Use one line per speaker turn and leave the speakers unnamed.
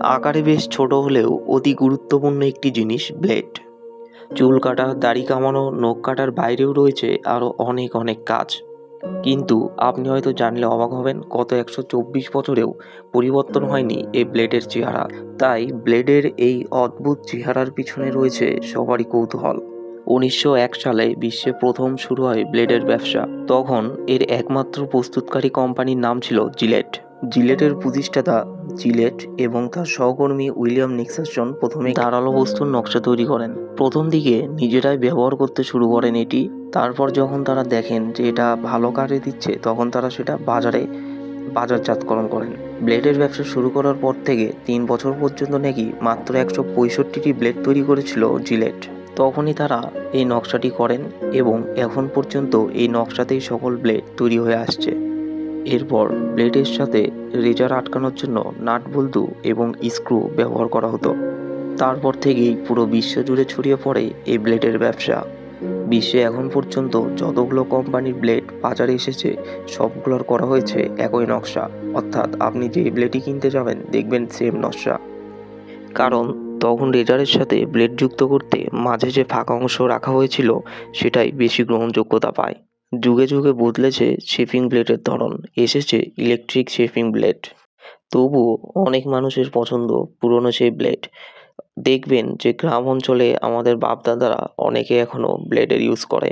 আকারে বেশ ছোট হলেও অতি গুরুত্বপূর্ণ একটি জিনিস, ব্লেড। চুল কাটা, দাড়ি কামানো, নখ কাটার বাইরেও রয়েছে আরও অনেক অনেক কাজ। কিন্তু আপনি হয়তো জানলে অবাক হবেন, গত একশো চব্বিশ বছরেও পরিবর্তন হয়নি এই ব্লেডের চেহারা। তাই ব্লেডের এই অদ্ভুত চেহারার পিছনে রয়েছে সবারই কৌতূহল। উনিশশো এক সালে বিশ্বে প্রথম শুরু হয় ব্লেডের ব্যবসা। তখন এর একমাত্র প্রস্তুতকারী কোম্পানির নাম ছিল জিলেট। জিলেটের প্রতিষ্ঠাতা জিলেট এবং তার সহকর্মী উইলিয়াম নিক্সাসন প্রথমে ধারালো বস্তুর নকশা তৈরি করেন। প্রথম দিকে নিজেরাই ব্যবহার করতে শুরু করেন এটি। তারপর যখন তারা দেখেন যে এটা ভালো কাজে দিচ্ছে, তখন তারা সেটা বাজারে বাজারজাতকরণ করেন। ব্লেডের ব্যবসা শুরু করার পর থেকে তিন বছর পর্যন্ত নাকি মাত্র একশো পঁয়ষট্টিটি ব্লেড তৈরি করেছিল জিলেট। তখনই তারা এই নকশাটি করেন এবং এখন পর্যন্ত এই নকশাতেই সকল ব্লেড তৈরি হয়ে আসছে। এরপর ব্লেডের সাথে রেজার আটকানোর জন্য নাট বল্টু এবং স্ক্রু ব্যবহার করা হতো। তারপর থেকেই পুরো বিশ্ব জুড়ে ছড়িয়ে পড়ে এই ব্লেডের ব্যবসা। বিশ্বে এখন পর্যন্ত যতগুলো কোম্পানির ব্লেড বাজারে এসেছে, সবগুলোর করা হয়েছে একই নকশা। অর্থাৎ আপনি যে ব্লেডই কিনতে যাবেন, দেখবেন সেম নকশা। কারণ তখন রেজারের সাথে ব্লেড যুক্ত করতে মাঝে যে ফাঁকা অংশ রাখা হয়েছিল, সেটাই বেশি গ্রহণযোগ্যতা পায়। যুগে যুগে বদলেছে শেপিং ব্লেডের ধরন, এসেছে ইলেকট্রিক শেপিং ব্লেড। তবুও অনেক মানুষের পছন্দ পুরনো সেই ব্লেড। দেখবেন যে গ্রাম অঞ্চলে আমাদের বাপ দাদারা অনেকে এখনও ব্লেডের ইউজ করে।